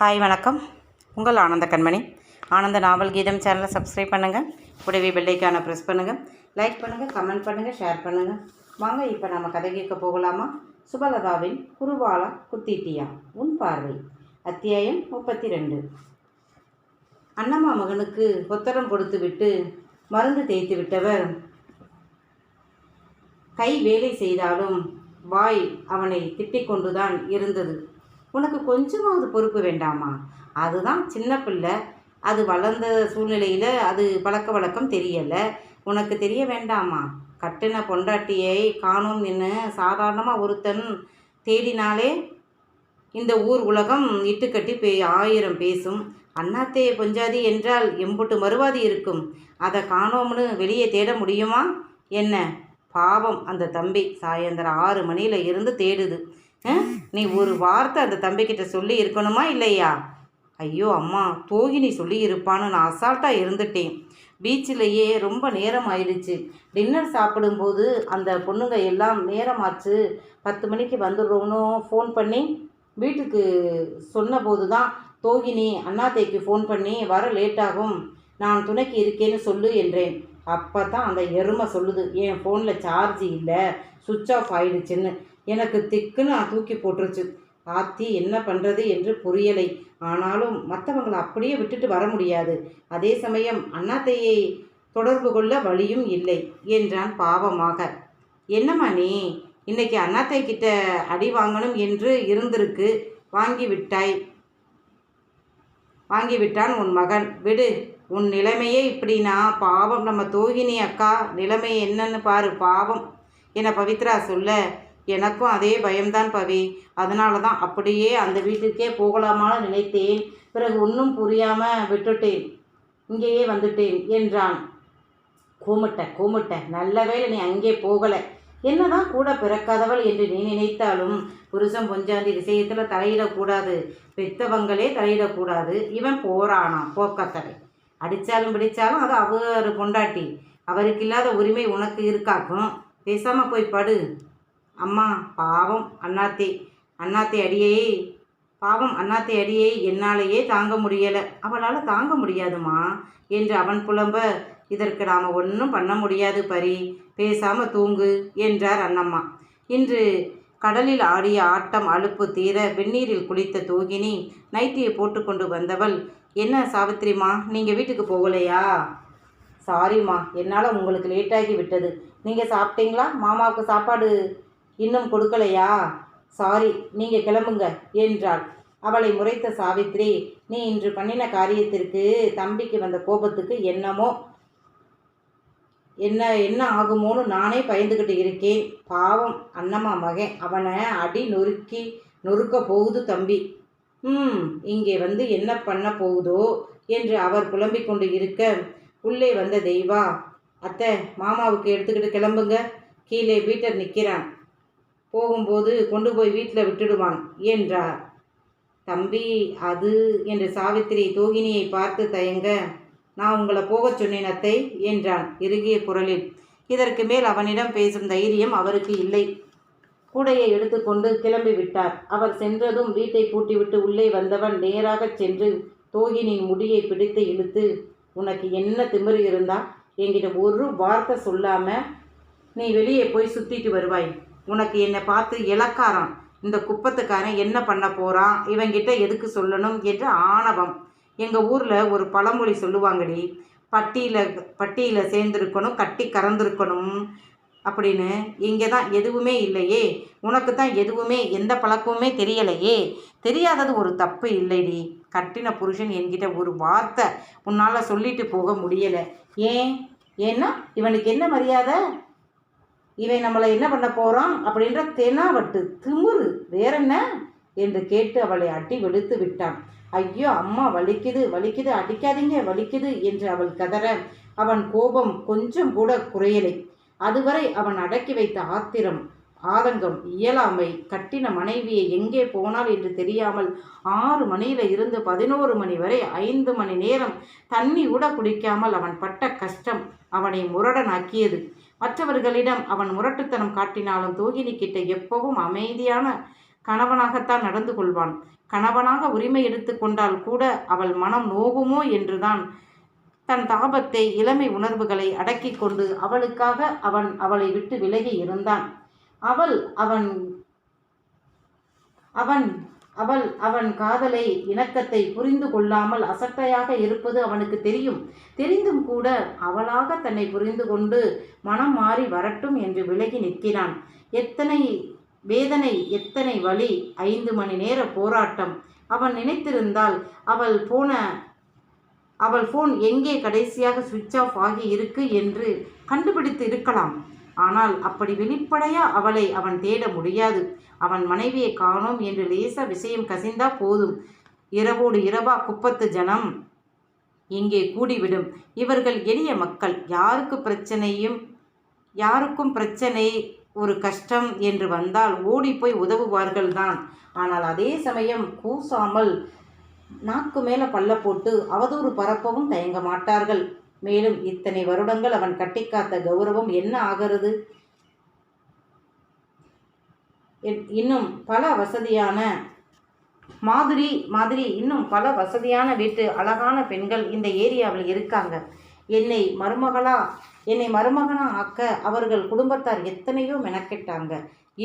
Hi வணக்கம். உங்கள் ஆனந்த கண்மணி. ஆனந்த நாவல் கீதம் சேனலை சப்ஸ்கிரைப் பண்ணுங்கள் உடவி வெள்ளைக்கான ப்ரெஸ் பண்ணுங்கள் லைக் பண்ணுங்கள் கமெண்ட் பண்ணுங்கள் ஷேர் பண்ணுங்கள் வாங்க இப்போ நம்ம கதை கேட்க போகலாமா? சுபலதாவின் குருவாலா குத்திட்டியா? உன் பார்வை. அத்தியாயம் முப்பத்தி ரெண்டு அண்ணம்மா மகனுக்கு பொத்தரம் கொடுத்து விட்டு மருந்து தேய்த்து விட்டவர். கை வேலை செய்தாலும் வாய் அவனை திட்டிக் கொண்டுதான் இருந்தது. உனக்கு கொஞ்சமாவது பொறுப்பு வேண்டாமா? அதுதான் சின்ன பிள்ளை. அது வளர்ந்த சூழ்நிலையில் அது பழக்க வழக்கம் தெரியலை. உனக்கு தெரிய வேண்டாமா? கட்டின பொண்டாட்டியை காணோம் நின்று சாதாரணமாக ஒருத்தன் தேடினாலே இந்த ஊர் உலகம் இட்டுக்கட்டி பே ஆயிரம் பேசும். அண்ணாத்தே பொஞ்சாதி என்றால் எம்புட்டு மறுவாதி இருக்கும். அதை காணோம்னு வெளியே தேட முடியுமா? என்ன? பாவம் அந்த தம்பி சாயந்தரம் ஆறு மணியில் இருந்து தேடுது. நீ ஒரு வார்த்தை அந்த தம்பிக்கிட்ட சொல்லி இருக்கணுமா இல்லையா? ஐயோ அம்மா தோகினி சொல்லி இருப்பான்னு நான் அசால்ட்டாக இருந்துட்டேன். பீச்சிலேயே ரொம்ப நேரம் ஆயிடுச்சு. டின்னர் சாப்பிடும்போது அந்த பொண்ணுங்க எல்லாம் நேரமாச்சு. பத்து மணிக்கு வந்துடுறோன்னு ஃபோன் பண்ணி வீட்டுக்கு சொன்னபோது தான் தோகினி அண்ணாத்தைக்கு ஃபோன் பண்ணி வர லேட்டாகும். நான் துணைக்கு இருக்கேன்னு சொல்லு என்றேன். அப்போ தான் அந்த எருமை சொல்லுது என் ஃபோனில் சார்ஜ் இல்லை. சுவிட்ச் ஆஃப் ஆயிடுச்சுன்னு. எனக்கு திக்குன்னு தூக்கி போட்டுருச்சு. ஆத்தி என்ன பண்ணுறது என்று புரியலை. ஆனாலும் மற்றவங்களை அப்படியே விட்டுட்டு வர முடியாது. அதே சமயம் அண்ணாத்தையை தொடர்பு கொள்ள வழியும் இல்லை என்றான் பாவமாக. என்னம்மா நீ? இன்னைக்கு அண்ணாத்தை கிட்ட அடி வாங்கணும் என்று இருந்திருக்கு. வாங்கி விட்டாய். வாங்கி விட்டான் உன் மகன். விடு. உன் நிலைமையே இப்படின்னா பாவம். நம்ம தோகினி அக்கா நிலைமை என்னன்னு பாரு பாவம். என பவித்ரா சொல்ல எனக்கும் அதே பயம்தான் பவி. அதனால தான் அப்படியே அந்த வீட்டுக்கே போகலாமான்னு நினைத்தேன். பிறகு ஒன்றும் புரியாமல் விட்டுட்டேன். இங்கேயே வந்துட்டேன் என்றான். கூமிட்ட கூமிட்ட நல்ல வேலை நீ அங்கே போகலை. என்னதான் கூட பிறக்காதவள் என்று நீ நினைத்தாலும் புருஷன் பொஞ்சாந்தி விஷயத்தில் தலையிடக்கூடாது. பெத்தவங்களே தலையிடக்கூடாது. இவன் போறானா போக்கத்தடை அடித்தாலும் பிடிச்சாலும் அது அவர் பொண்டாட்டி. அவருக்கு இல்லாத உரிமை உனக்கு இருக்காக்கும். பேசாமல் போய் படு. அம்மா பாவம் அண்ணாத்தே. அண்ணாத்தே அடியே. பாவம் அண்ணாத்தே அடியை என்னாலேயே தாங்க முடியலை. அவளால் தாங்க முடியாதுமா என்று அவன் புலம்ப இதற்கு நாம் ஒன்றும் பண்ண முடியாது பரி. பேசாமல் தூங்கு என்றார் அண்ணம்மா. இன்று கடலில் ஆடிய ஆட்டம் அலுப்பு தீர வெந்நீரில் குளித்த தூகினி நைட்டியை போட்டுக்கொண்டு வந்தவள் என்ன சாவித்திரிம்மா நீங்கள் வீட்டுக்கு போகலையா? சாரிம்மா என்னால் உங்களுக்கு லேட்டாகி விட்டது. நீங்கள் சாப்பிட்டீங்களா? மாமாவுக்கு சாப்பாடு இன்னும் கொடுக்கலையா? சாரி நீங்கள் கிளம்புங்க என்றாள். அவளை முறைத்த சாவித்ரி நீ இன்று பண்ணின காரியத்திற்கு தம்பிக்கு வந்த கோபத்துக்கு என்னமோ என்ன என்ன ஆகுமோன்னு நானே பயந்துக்கிட்டு இருக்கேன். பாவம் அண்ணம்மா மகன் அவனை அடி நொறுக்கி நொறுக்க போகுது தம்பி. ம் இங்கே வந்து என்ன பண்ண போகுதோ என்று அவர் புலம்பிக் கொண்டு இருக்க உள்ளே வந்த தெய்வா அத்தை மாமாவுக்கு எடுத்துக்கிட்டு கிளம்புங்க. கீழே வீட்டர் நிற்கிறான் போகும்போது கொண்டு போய் வீட்டில் விட்டுடுவான் என்றார். தம்பி அது என்று சாவித்திரி தோகினியை பார்த்து தயங்க நான் உங்களை போகச் சொன்னேன் அத்தை என்றான் இறுகிய குரலில். இதற்கு மேல் அவனிடம் பேசும் தைரியம் அவருக்கு இல்லை. கூடையை எடுத்துக்கொண்டு கிளம்பி விட்டார். அவர் சென்றதும் வீட்டை பூட்டிவிட்டு உள்ளே வந்தவன் நேராகச் சென்று தோகினின் முடியை பிடித்து இழுத்து உனக்கு என்ன திமிரு இருந்தா என்கிட்ட ஒரு வார்த்தை சொல்லாம நீ வெளியே போய் சுத்திட்டு வருவாய். உனக்கு என்னை பார்த்து இலக்காரம் இந்த குப்பத்துக்காரன் என்ன பண்ண போகிறான் இவங்கிட்ட எதுக்கு சொல்லணும் என்று ஆணவம். எங்கள் ஊரில் ஒரு பழமொழி சொல்லுவாங்கடி பட்டியில் பட்டியில் சேர்ந்துருக்கணும் கட்டி கறந்துருக்கணும் அப்படின்னு. இங்கே தான் எதுவுமே இல்லையே. உனக்கு தான் எதுவுமே எந்த பழக்கமுமே தெரியலையே. தெரியாதது ஒரு தப்பு இல்லைடி. கட்டின புருஷன் என்கிட்ட ஒரு வார்த்தை உன்னால் சொல்லிட்டு போக முடியலை. ஏன்? ஏன்னா இவனுக்கு என்ன மரியாதை? இவன் நம்மளை என்ன பண்ண போகிறான் அப்படின்ற தெனாவட்டு திமுரு வேற என்ன? என்று கேட்டு அவளை அட்டி வெளுத்து விட்டான். ஐயோ அம்மா வலிக்குது வலிக்குது அடிக்காதீங்க வலிக்குது என்று அவள் கதற. அவன் கோபம் கொஞ்சம் கூட குறையலை. அதுவரை அவன் அடக்கி வைத்த ஆத்திரம் ஆதங்கம் இயலாமை கட்டின மனைவியை எங்கே போனாள் என்று தெரியாமல் ஆறு மணியில இருந்து பதினோரு மணி வரை ஐந்து மணி நேரம் தண்ணி கூட குடிக்காமல் அவன் பட்ட கஷ்டம் அவனை முரடனாக்கியது. மற்றவர்களிடம் அவன் முரட்டுத்தனம் காட்டினாலும் தோகினி கிட்ட எப்பவும் அமைதியான கணவனாகத்தான் நடந்து கொள்வான். கணவனாக உரிமை எடுத்துக்கொண்டால் கூட அவள் மனம் நோகுமோ என்றுதான் தன் தாபத்தை இளமை உணர்வுகளை அடக்கிக் கொண்டு அவளுக்காக அவன் அவளை விட்டு விலகி இருந்தான். அவள் அவன் அவன் அவள் அவன் காதலை இணக்கத்தை புரிந்து கொள்ளாமல் அசட்டையாக இருப்பது அவனுக்கு தெரியும். தெரிந்தும் கூட அவளாக தன்னை புரிந்து கொண்டு மனம் மாறி வரட்டும் என்று விலகி நிற்கிறான். எத்தனை வேதனை எத்தனை வழி ஐந்து மணி நேர போராட்டம். அவன் நினைத்திருந்தால் அவள் போன அவள் ஃபோன் எங்கே கடைசியாக சுவிட்ச் ஆஃப் ஆகி இருக்கு என்று கண்டுபிடித்து இருக்கலாம். ஆனால் அப்படி வெளிப்படையா அவளை அவன் தேட முடியாது. அவன் மனைவியை காணோம் என்று லேச விஷயம் கசிந்தா போதும். இரவோடு இரவா குப்பத்து ஜனம் இங்கே கூடிவிடும். இவர்கள் எளிய மக்கள். யாருக்கு பிரச்சனையும் யாருக்கும் பிரச்சனை ஒரு கஷ்டம் என்று வந்தால் ஓடிப்போய் உதவுவார்கள் தான். ஆனால் அதே சமயம் கூசாமல் நாக்கு மேல பல்ல போட்டு அவதூறு பரப்பவும் தயங்க மாட்டார்கள். மேலும் இத்தனை வருடங்கள் அவன் கட்டிக்காத்த கௌரவம் என்ன ஆகிறது? இன்னும் பல வசதியான மாதிரி மாதிரி இன்னும் பல வசதியான வீட்டு அழகான பெண்கள் இந்த ஏரியாவில் இருக்காங்க. என்னை மருமகளா என்னை மருமகனா ஆக்க அவர்கள் குடும்பத்தார் எத்தனையோ மெனக்கெட்டாங்க.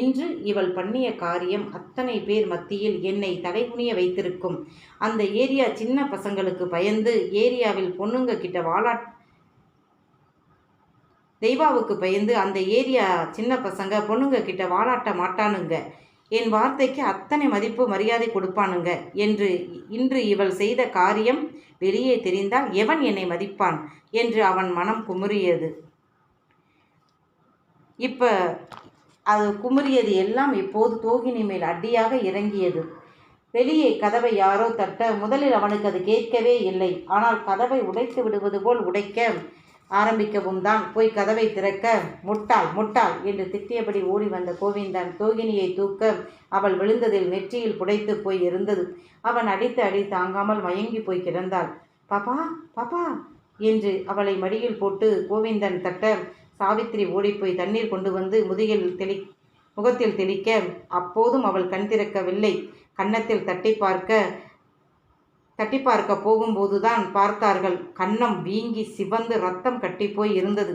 இன்று இவள் பண்ணிய காரியம் அத்தனை பேர் மத்தியில் என்னை தலைகுனிய வைத்திருக்கும். அந்த ஏரியா சின்ன பசங்களுக்கு பயந்து ஏரியாவில் பொண்ணுங்க கிட்ட வாழா தெய்வாவுக்கு பயந்து அந்த ஏரியா சின்ன பசங்க பொண்ணுங்க கிட்ட வாலாட்ட மாட்டானுங்க. என் வார்த்தைக்கு அத்தனை மதிப்பு மரியாதை கொடுப்பானுங்க என்று இன்று இவள் செய்த காரியம் வெளியே தெரிந்தால் எவன் என்னை மதிப்பான் என்று அவன் மனம் குமுறியது. இப்போ அது குமுறியது எல்லாம் இப்போது தோகினி மேல் அடியாக இறங்கியது. வெளியே கதவை யாரோ தட்ட முதலில் அவனுக்கு அது கேட்கவே இல்லை. ஆனால் கதவை உடைத்து விடுவது போல் உடைக்க ஆரம்பிக்கவும் தான். போய் கதவை திறக்க முட்டாள் முட்டாள் என்று திட்டியபடி ஓடி வந்த கோவிந்தன் தோகினியை தூக்க அவள் விழுந்ததில் நெற்றியில் புடைத்து போய் இருந்தது அவன் அடித்து அடி தாங்காமல் மயங்கி போய் கிடந்தாள். பாப்பா பாப்பா என்று அவளை மடியில் போட்டு கோவிந்தன் தட்ட சாவித்திரி ஓடிப்போய் தண்ணீர் கொண்டு வந்து முதுகில் தெளி முகத்தில் தெளிக்க அப்போதும் அவள் கண் திறக்கவில்லை. கன்னத்தில் தட்டி பார்க்க தட்டி பார்க்க போகும்போதுதான் பார்த்தார்கள். கன்னம் வீங்கி சிவந்து ரத்தம் கட்டி போய் இருந்தது.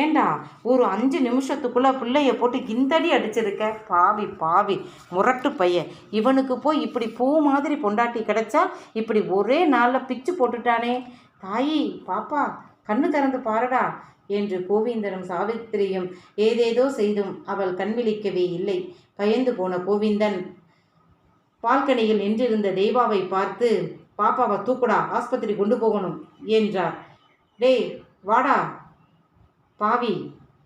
ஏண்டா ஒரு அஞ்சு நிமிஷத்துக்குள்ள பிள்ளைய போட்டு இந்தடி அடிச்சிருக்க? பாவி பாவி முரட்டு பையன் இவனுக்கு போய் இப்படி பூ மாதிரி பொண்டாட்டி கிடைச்சா இப்படி ஒரே நாளில் பிச்சு போட்டுட்டானே. தாயி பாப்பா கண்ணு திறந்து பாருடா என்று கோவிந்தனும் சாவித்திரியும் ஏதேதோ செய்தும் அவள் கண்விழிக்கவே இல்லை. பயந்து போன கோவிந்தன் பால்கனியில் நின்றிருந்த தெய்வாவை பார்த்து பாப்பாவை தூக்குடா ஆஸ்பத்திரி கொண்டு போகணும் என்றார். டேய் வாடா. பாவி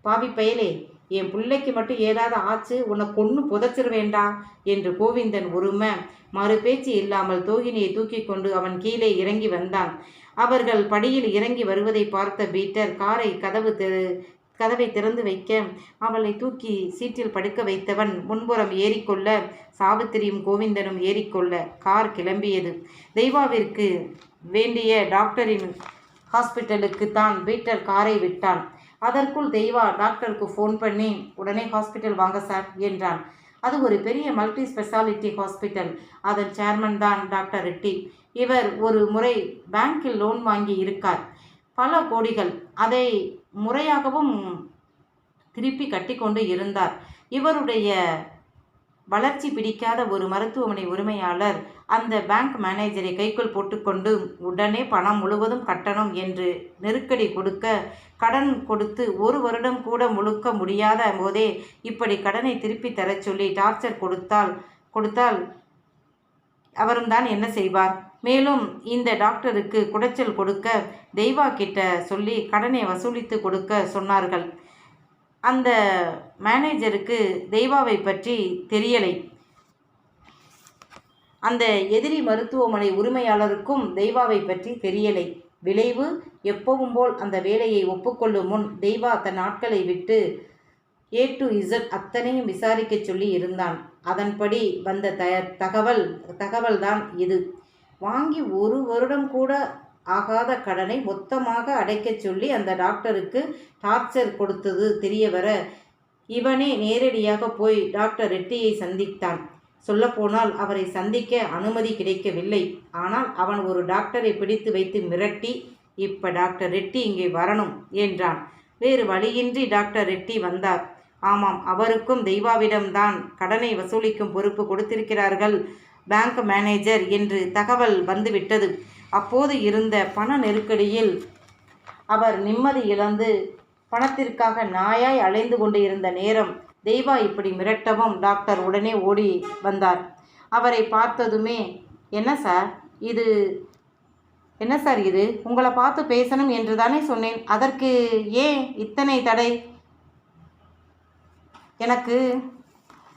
பாவி பயலே என் பிள்ளைக்கு மட்டும் ஏதாவது ஆச்சு உன்னை கொன்று புதைச்சிருவேண்டா என்று கோவிந்தன் உரும மறு பேச்சு இல்லாமல் தோகினியை தூக்கி கொண்டு அவன் கீழே இறங்கி வந்தான். அவர்கள் படியில் இறங்கி வருவதை பார்த்த பீட்டர் காரை கதவு கதவை திறந்து வைக்க அவளை தூக்கி சீட்டில் படுக்க வைத்தவன் முன்புறம் ஏறிக்கொள்ள சாவித்திரியும் கோவிந்தனும் ஏறிக்கொள்ள கார் கிளம்பியது. தெய்வாவிற்கு வேண்டிய டாக்டரின் ஹாஸ்பிட்டலுக்கு தான் பீட்டர் காரை விட்டான். அதற்குள் தெய்வா டாக்டருக்கு ஃபோன் பண்ணி உடனே ஹாஸ்பிட்டல் வாங்க சார் என்றான். அது ஒரு பெரிய மல்டி ஸ்பெஷாலிட்டி ஹாஸ்பிட்டல் அதன் சேர்மன் தான் டாக்டர் ரெட்டி. இவர் ஒரு முறை பேங்கில் லோன் வாங்கி இருக்கார். பல கோடிகள். அதை முறையாகவும் திருப்பி கட்டிக்கொண்டு இருந்தார். இவருடைய வளர்ச்சி பிடிக்காத ஒரு மருத்துவமனை உரிமையாளர் அந்த பேங்க் மேனேஜரை கைக்குள் போட்டுக்கொண்டு உடனே பணம் முழுவதும் கட்டணும் என்று நெருக்கடி கொடுக்க கடன் கொடுத்து ஒரு வருடம் கூட முழுக்க முடியாத போதே இப்படி கடனை திருப்பி தரச் சொல்லி டார்ச்சர் கொடுத்தால் கொடுத்தால் அவரும் தான் என்ன செய்வார்? மேலும் இந்த டாக்டருக்கு குடைச்சல் கொடுக்க தெய்வா கிட்ட சொல்லி கடனை வசூலித்து கொடுக்க சொன்னார்கள். அந்த மேனேஜருக்கு தெய்வாவை பற்றி தெரியலை. அந்த எதிரி மருத்துவமனை உரிமையாளருக்கும் தெய்வாவை பற்றி தெரியலை. விளைவு எப்பவும் போல் அந்த வேலையை ஒப்புக்கொள்ளும் முன் தெய்வா தன் ஆட்களை விட்டு ஏ டு இசட் அத்தனையும் விசாரிக்கச் சொல்லி இருந்தான். அதன்படி வந்த த தகவல் தகவல்தான் இது. வாங்கி ஒரு வருடம் கூட ஆகாத கடனை மொத்தமாக அடைக்கச் சொல்லி அந்த டாக்டருக்கு டார்ச்சர் கொடுத்தது தெரிய வர இவனே நேரடியாக போய் டாக்டர் ரெட்டியை சந்தித்தான். சொல்லப்போனால் அவரை சந்திக்க அனுமதி கிடைக்கவில்லை. ஆனால் அவன் ஒரு டாக்டரை பிடித்து வைத்து மிரட்டி இப்ப டாக்டர் ரெட்டி இங்கே வரணும் என்றான். வேறு வழியின்றி டாக்டர் ரெட்டி வந்தார். ஆமாம் அவருக்கும் தெய்வாவிடம்தான் கடனை வசூலிக்கும் பொறுப்பு கொடுத்திருக்கிறார்கள். பேங்க் மேனேஜர் என்று தகவல் வந்துவிட்டது. அப்போது இருந்த பண நெருக்கடியில் அவர் நிம்மதி இழந்து பணத்திற்காக நாயாய் அலைந்து கொண்டு இருந்த நேரம் தெய்வா இப்படி மிரட்டவும் டாக்டர் உடனே ஓடி வந்தார். அவரை பார்த்ததுமே என்ன சார் இது என்ன சார் இது? உங்களை பார்த்து பேசணும் என்று தானே சொன்னேன். அதற்கு ஏன் இத்தனை தடை? எனக்கு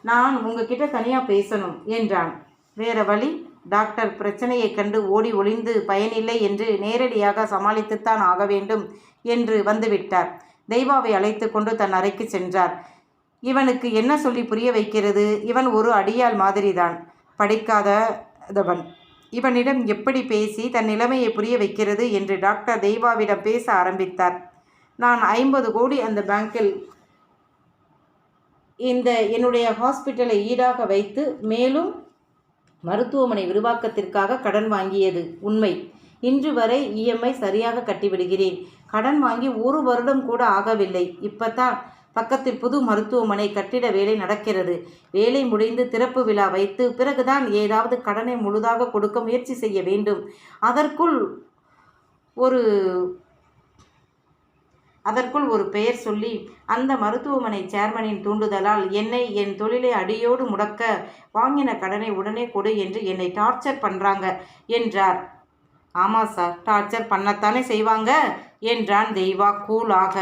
நான் உங்ககிட்ட தனியாக பேசணும் என்றான். வேற வழி? டாக்டர் பிரச்சனையைக் கண்டு ஓடி ஒளிந்து பயனில்லை என்று நேரடியாக சமாளித்துத்தான் ஆக வேண்டும் என்று வந்துவிட்டார். தெய்வாவை அழைத்து கொண்டு தன் அறைக்கு சென்றார். இவனுக்கு என்ன சொல்லி புரிய வைக்கிறது? இவன் ஒரு அடியால் மாதிரிதான். படிக்காதவன். இவனிடம் எப்படி பேசி தன் நிலைமையை புரிய வைக்கிறது என்று டாக்டர் தெய்வாவிடம் பேச ஆரம்பித்தார். நான் ஐம்பது கோடி அந்த பேங்கில் இந்த என்னுடைய ஹாஸ்பிட்டலை ஈடாக வைத்து மேலும் மருத்துவமனை விரிவாக்கத்திற்காக கடன் வாங்கியது உண்மை. இன்று வரை இஎம்ஐ சரியாக கட்டிவிடுகிறேன். கடன் வாங்கி ஒரு வருடம் கூட ஆகவில்லை. இப்பத்தான் பக்கத்தில் புது மருத்துவமனை கட்டிட வேலை நடக்கிறது. வேலை முடிந்து திறப்பு விழா வைத்து பிறகுதான் ஏதாவது கடனை முழுதாக கொடுக்க முயற்சி செய்ய வேண்டும். அதற்குள் ஒரு அதற்குள் ஒரு பெயர் சொல்லி அந்த மருத்துவமனை சேர்மனின் தூண்டுதலால் என்னை என் தொழிலை அடியோடு முடக்க வாங்கின கடனை உடனே கொடு என்று என்னை டார்ச்சர் பண்ணுறாங்க என்றார். ஆமாம் சார் டார்ச்சர் பண்ணத்தானே செய்வாங்க என்றான் தெய்வா கூலாக.